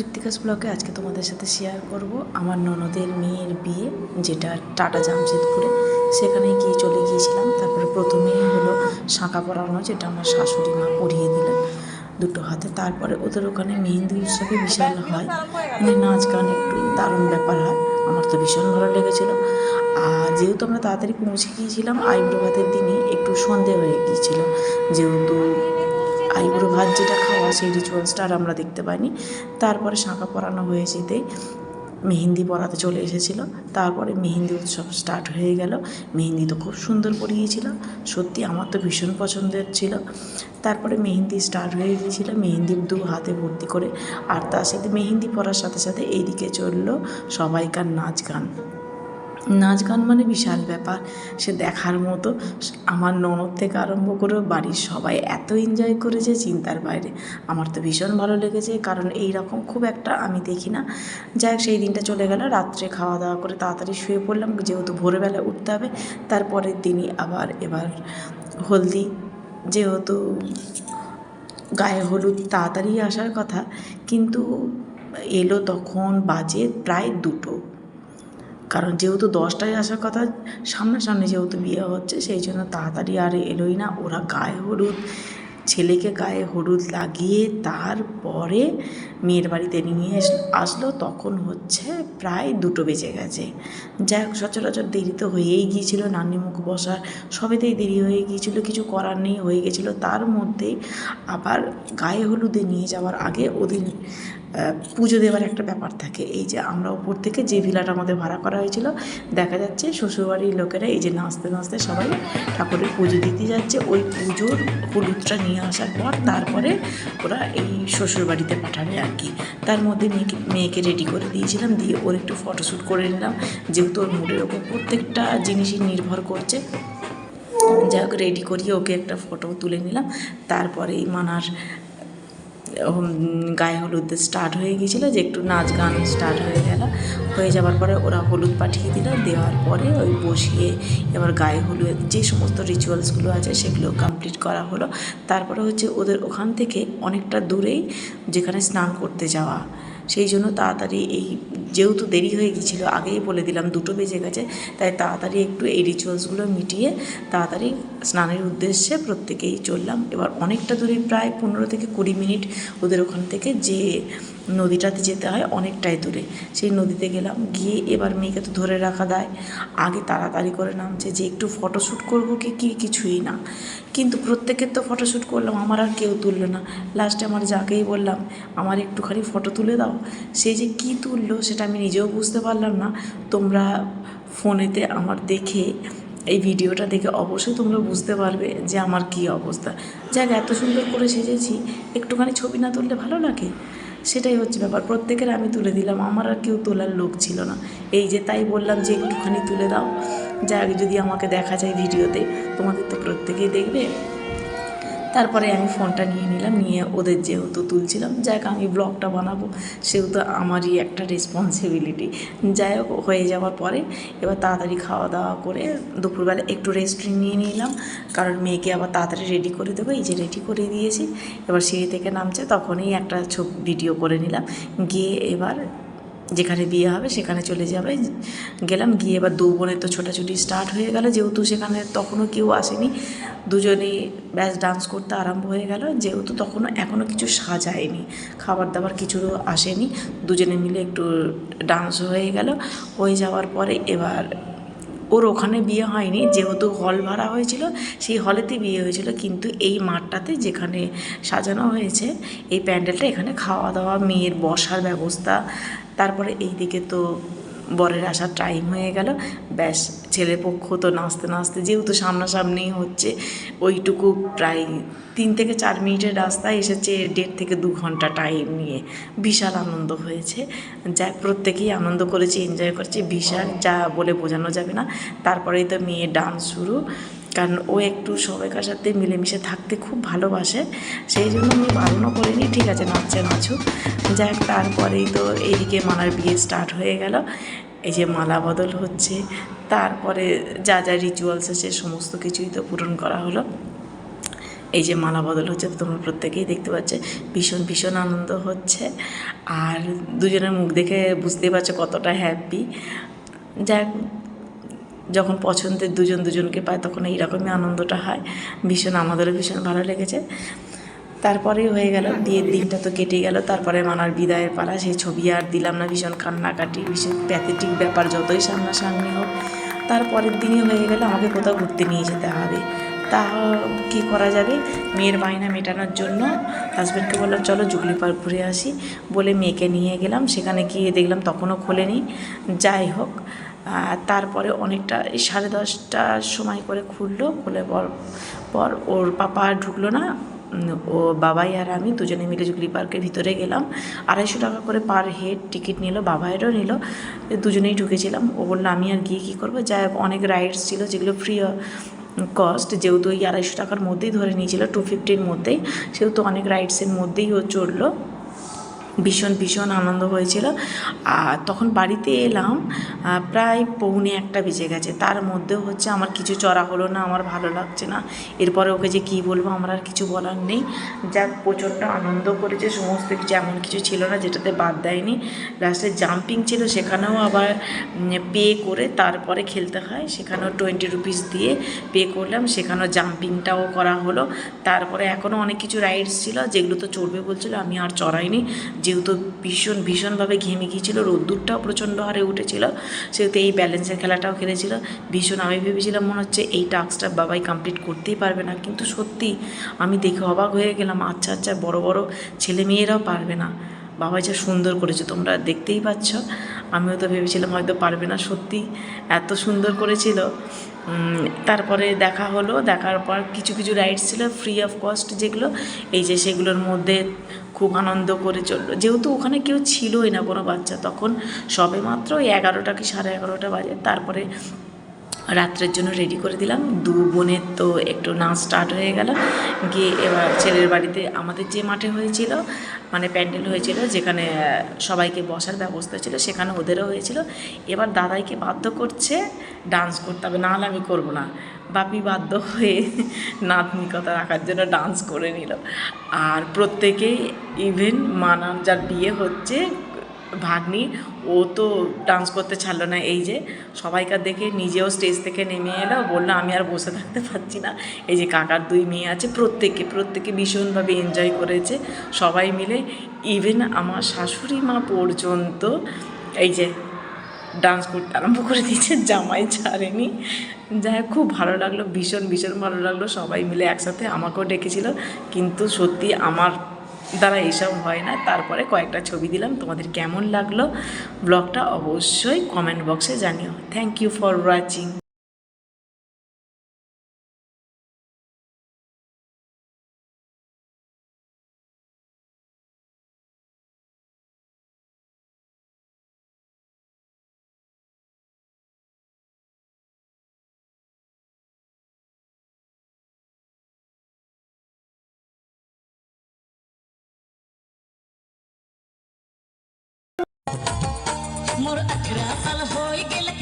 কৃত্তিকাস ব্লকে আজকে তোমাদের সাথে শেয়ার করব। আমার ননদের মেয়ের বিয়ে, যেটা টাটা জামশেদপুরে। সেখানে গিয়ে চলে গিয়েছিলাম। তারপরে প্রথমেই হলো শাঁখা পরানো যেটা আমার শাশুড়ি মা পরিয়ে দিলেন দুটো হাতে। তারপরে ওদের ওখানে মেহেন্দি উৎসবে বিশাল হয়। মানে নাচ গান একটু দারুণ ব্যাপার হয়। আমার তো ভীষণ ভালো লেগেছিলো। আর যেহেতু আমরা তাড়াতাড়ি পৌঁছে গিয়েছিলাম আইব্রো দিনে একটু সন্ধে হয়ে গিয়েছিল। যেহেতু আইবুড়ো ভাত যেটা খাওয়া, সেই রিচুয়ালসটা আর আমরা দেখতে পাইনি। তারপরে শাঁখা পরানো হয়ে যেতেই মেহেন্দি পরাতে চলে এসেছিল। তারপরে মেহেন্দি উৎসব স্টার্ট হয়ে গেল। মেহেন্দি তো খুব সুন্দর পরিয়েছিল। সত্যি আমার তো ভীষণ পছন্দের ছিল। তারপরে মেহেন্দি স্টার্ট হয়ে গিয়েছিল। মেহেন্দি দু হাতে ভর্তি করে আর তার সাথে মেহেন্দি পরার সাথে সাথে এইদিকে চলল সবাইকার নাচ গান। নাচ গান মানে বিশাল ব্যাপার। সে দেখার মতো আমার ননদ থেকে আরম্ভ করে বাড়ির সবাই এত এনজয় করেছে চিন্তার বাইরে। আমার তো ভীষণ ভালো লেগেছে, কারণ এই রকম খুব একটা আমি দেখি না। যাই হোক, সেই দিনটা চলে গেল, রাত্রে খাওয়া দাওয়া করে তাড়াতাড়ি শুয়ে পড়লাম, যেহেতু ভোরবেলা উঠতে হবে। তারপরের দিনই আবার এবার হলদি, যেহেতু গায়ে হলুদ তাড়াতাড়ি আসার কথা, কিন্তু এলো তখন বাজে প্রায় দুটো। কারণ যেহেতু দশটায় আসার কথা, সামনাসামনি যেহেতু বিয়ে হচ্ছে, সেই জন্য তাড়াতাড়ি আর এলোই না। ওরা গায়ে হলুদ, ছেলেকে গায়ে হলুদ লাগিয়ে তারপরে মেয়ের বাড়িতে নিয়ে আসলো। তখন হচ্ছে প্রায় দুটো বেজে গেছে। যাই হোক, সচরাচর দেরি তো হয়েই গিয়েছিল। নান্নি মুখ বসার সবেতেই দেরি হয়ে গিয়েছিল। কিছু করার নেই, হয়ে গেছিল। তার মধ্যেই আবার গায়ে হলুদে নিয়ে যাওয়ার আগে ওদের পুজো দেওয়ার একটা ব্যাপার থাকে। এই যে আমরা উপর থেকে যে ভিলাটা আমাদের ভাড়া করা হয়েছিল, দেখা যাচ্ছে শ্বশুরবাড়ির লোকেরা এই যে নাচতে নাচতে সবাই ঠাকুরের পুজো দিতে যাচ্ছে। ওই পুজোর হলুদটা নিয়ে আসার পর তারপরে ওরা এই শ্বশুরবাড়িতে পাঠাবে আর কি। তার মধ্যে মেয়েকে মেয়েকে রেডি করে দিয়েছিলাম, দিয়ে ওর একটু ফটোশ্যুট করে নিলাম। যেহেতু ওর মুডের ওপর প্রত্যেকটা জিনিসই নির্ভর করছে। যাই হোক রেডি করিয়ে ওকে একটা ফটো তুলে নিলাম। তারপরে এই মানার গায়ে হলুদ স্টার্ট হয়ে গিয়েছিল যে একটু নাচ গান স্টার্ট হয়ে গেল। হয়ে যাওয়ার পরে ওরা হলুদ পাঠিয়ে দিল, দেওয়ার পরে ওই বসিয়ে এবার গায়ে হলুদ, যে সমস্ত রিচুয়ালসগুলো আছে সেগুলো কমপ্লিট করা হলো। তারপরে হচ্ছে ওদের ওখান থেকে অনেকটা দূরেই যেখানে স্নান করতে যাওয়া। সেই জন্য তাড়াতাড়ি এই যেহেতু দেরি হয়ে গিয়েছিল, আগেই বলে দিলাম, দুটো বেজে গেছে, তাই তাড়াতাড়ি একটু এই রিচুয়ালসগুলো মিটিয়ে তাড়াতাড়ি স্নানের উদ্দেশ্যে প্রত্যেকেই চললাম। এবার অনেকটা দূরে, প্রায় পনেরো থেকে কুড়ি মিনিট ওদের ওখান থেকে যে নদীটাতে যেতে হয় অনেকটাই দূরে। সেই নদীতে গেলাম, গিয়ে এবার মেয়েকে তো ধরে রাখা দেয়। আগে তাড়াতাড়ি করে নামছে যে, একটু ফটোশ্যুট করব কি? কি কিছুই না। কিন্তু প্রত্যেকের তো ফটোশ্যুট করলাম, আমার আর কেউ তুললো না। লাস্টে আমার যাকেই বললাম, আমার একটুখানি ফটো তুলে দাও। সে যে কী তুললো সেটা আমি নিজেও বুঝতে পারলাম না। তোমরা ফোনেতে আমার দেখে, এই ভিডিওটা দেখে অবশ্যই তোমরা বুঝতে পারবে যে আমার কী অবস্থা। যাক, এত সুন্দর করে সেজেছি। একটুখানি ছবি না তুললে ভালো লাগে? সেটাই হচ্ছে ব্যাপার। প্রত্যেকের আমি তুলে দিলাম, আমার আর কেউ তোলার লোক ছিল না। এই যে তাই বললাম যে একটুখানি তুলে দাও, যাক যদি আমাকে দেখা যায় ভিডিওতে, তোমাদের তো প্রত্যেকেই দেখবে। তারপরে আমি ফোনটা নিয়ে নিলাম, নিয়ে ওদের যেহেতু তুলছিলাম, যাক আমি ব্লগটা বানাবো, সেহেতু আমারই একটা রেসপন্সিবিলিটি যাই হোক, হয়ে যাওয়ার পরে এবার তাড়াতাড়ি খাওয়া দাওয়া করে দুপুরবেলা একটু রেস্ট নিয়ে নিলাম, কারণ মেয়েকে আবার তাড়াতাড়ি রেডি করে দেবো, এই যে রেডি করে দিয়েছি। এবার সিঁড়ি থেকে নামছে, তখনই একটা ছবি ভিডিও করে নিলাম, গিয়ে এবার যেখানে বিয়ে হবে সেখানে চলে যাবে। গেলাম, গিয়ে এবার দু বোনের তো ছোটাছুটি স্টার্ট হয়ে গেল। যেহেতু সেখানে তখনও কেউ আসেনি, দুজনেই ব্যাস ডান্স করতে আরম্ভ হয়ে গেল। যেহেতু তখনও এখনও কিছু সাজায়নি খাবার দাবার কিছু আসেনি, দুজনে মিলে একটু ডান্স হয়ে গেল। হয়ে যাওয়ার পরে এবার ওর ওখানে বিয়ে হয়নি, যেহেতু হল ভাড়া হয়েছিল, সেই হলেতে বিয়ে হয়েছিল। কিন্তু এই মাঠটাতে যেখানে সাজানো হয়েছে, এই প্যান্ডেলটা এখানে খাওয়া দাওয়া, মেয়ের বসার ব্যবস্থা, তারপরে এই দিকে তো বরের আসার টাইম হয়ে গেল। ব্যাস ছেলেপক্ষ তো নাচতে নাচতে যেহেতু সামনাসামনি হচ্ছে, ওইটুকু প্রায় তিন থেকে চার মিনিটের রাস্তায় এসেছে দেড় থেকে দু ঘণ্টা টাইম নিয়ে। বিশাল আনন্দ হয়েছে। যা, প্রত্যেকেই আনন্দ করেছে এনজয় করেছে। বিশাল, যা বলে বোঝানো যাবে না। তারপরেই তো মেয়ে ডান্স শুরু। কারণ ও একটু সবাইকার সাথে মিলেমিশে থাকতে খুব ভালোবাসে। সেই জন্য আমি বারণও করিনি, ঠিক আছে নাচছে নাচুক। যাক, তারপরেই তো এইদিকে মালার বিয়ে স্টার্ট হয়ে গেল। এই যে মালা বদল হচ্ছে, তারপরে যা যা রিচুয়ালস আছে সমস্ত কিছুই তো পূরণ করা হলো। এই যে মালা বদল হচ্ছে তোমরা প্রত্যেকেই দেখতে পাচ্ছে, ভীষণ ভীষণ আনন্দ হচ্ছে। আর দুজনের মুখ দেখে বুঝতেই পারছ কতটা হ্যাপি যাক যখন পছন্দের দুজন দুজনকে পায় তখন এইরকমই আনন্দটা হয়। ভীষণ, আমাদেরও ভীষণ ভালো লেগেছে। তারপরেই হয়ে গেল, বিয়ের দিনটা তো কেটে গেল। তারপরে মানার বিদায়ের পালা, সেই ছবি আর দিলাম না, ভীষণ কান্নাকাটি, ভীষণ প্যাথেটিক ব্যাপার, যতই সামনাসামনি হোক। তারপরের দিনই হয়ে গেল, আমাকে কোথাও ঘুরতে নিয়ে যেতে হবে। তা কী করা যাবে? মেয়ের বায়না মেটানোর জন্য হাজব্যান্ডকে বললাম, চলো জুগলি পার্ক ঘুরে আসি। বলে মেয়েকে নিয়ে গেলাম, সেখানে গিয়ে দেখলাম তখনও খোলেনি। যাই হোক তারপরে অনেকটা, এই সাড়ে দশটার সময় করে খুললো, খুলে পর পর ওর পাপা ঢুকলো না। ও বাবাই আর আমি দুজনে মিলে জুগলি পার্কের ভিতরে গেলাম, আড়াইশো টাকা করে পার হেড টিকিট নিল বাবাইয়েরও নিল দুজনেই ঢুকেছিলাম। ও বলল, আমি আর গিয়ে কী করব? হোক, অনেক রাইডস ছিল যেগুলো ফ্রি কস্ট যেহেতু ওই আড়াইশো টাকার মধ্যেই ধরে নিয়েছিল টু ফিফটির মধ্যেই, সেহেতু অনেক রাইডসের মধ্যেই ও চড়লো। ভীষণ ভীষণ আনন্দ হয়েছিল। আর তখন বাড়িতে এলাম প্রায় পৌনে একটা বেজে গেছে। তার মধ্যেও হচ্ছে আমার কিছু চড়া হলো না, আমার ভালো লাগছে না। এরপরে ওকে যে কী বলব, আমার আর কিছু বলার নেই। যাক, প্রচণ্ড আনন্দ করেছে, সমস্ত কিছু, এমন কিছু ছিল না, যেটাতে বাদ দেয়নি। লাস্টে জাম্পিং ছিল, সেখানেও আবার পে করে তারপরে খেলতে হয়। সেখানেও টোয়েন্টি রুপিস দিয়ে পে করলাম, সেখানেও জাম্পিংটাও করা হলো। তারপরে এখনও অনেক কিছু রাইডস ছিল, যেগুলো তো চড়বে বলছিল, আমি আর চড়াইনি। যেহেতু ভীষণ, ভীষণভাবে ঘেমে গিয়েছিল, রোদ্দুরটাও প্রচণ্ড হারে উঠেছিল, সেহেতু এই ব্যালেন্সের খেলাটাও খেলেছিল। ভীষণ, আমি ভেবেছিলাম মনে হচ্ছে এই টাস্কটা বাবাই কমপ্লিট করতেই পারবে না, কিন্তু সত্যি আমি দেখে অবাক হয়ে গেলাম আচ্ছা আচ্ছা বড় বড় ছেলে মেয়েরাও পারবে না। বাবা যা সুন্দর করেছে, তোমরা দেখতেই পাচ্ছ। আমিও তো ভেবেছিলাম হয়তো পারবে না, সত্যি এত সুন্দর করেছিল। তারপরে দেখা হলো, দেখার পর কিছু কিছু রাইডস ছিল ফ্রি অফ কস্ট যেগুলো, এই যে সেগুলোর মধ্যে খুব আনন্দ করে চলল। যেহেতু ওখানে কেউ ছিলই না কোনো বাচ্চা, তখন সবে মাত্র ওই এগারোটা কি সাড়ে এগারোটা বাজে। তারপরে রাত্রের জন্য রেডি করে দিলাম। দু বোনের তো একটু নাচ স্টার্ট হয়ে গেল। গিয়ে এবার ছেলের বাড়িতে আমাদের যে মাঠে হয়েছিল মানে প্যান্ডেল হয়েছিল, যেখানে সবাইকে বসার ব্যবস্থা ছিল, সেখানে ওদেরও হয়েছিল। এবার দাদাইকে বাধ্য করছে ডান্স করতে হবে। নাহলে আমি করব না। বাপি বাধ্য হয়ে নাতনিকতা রাখার জন্য ডান্স করে নিল। আর প্রত্যেকেই ইভেন মানান যার বিয়ে হচ্ছে ভাগ্নি ও তো ডান্স করতে ছাড়লো না এই যে সবাইকার দেখে নিজেও স্টেজ থেকে নেমে এলো বলল আমি আর বসে থাকতে পারছি না। এই যে কাকার দুই মেয়ে আছে প্রত্যেকে প্রত্যেকে ভীষণভাবে এনজয় করেছে। সবাই মিলে ইভেন আমার শাশুড়ি মা পর্যন্ত এই যে ডান্স করতে আরম্ভ করে দিয়েছে জামাই ছাড়েনি। যাই হোক, খুব ভালো লাগল ভীষণ ভীষণ ভালো লাগল। সবাই মিলে একসাথে আমাকেও ডেকেছিল। কিন্তু সত্যি আমার দ্বারা এইসব হয় না। তারপরে কয়েকটা ছবি দিলাম, তোমাদের কেমন লাগল? ব্লগটা অবশ্যই কমেন্ট বক্সে জানিও। থ্যাংক ইউ ফর ওয়াচিং মোর আখরা আল হয়ে গেল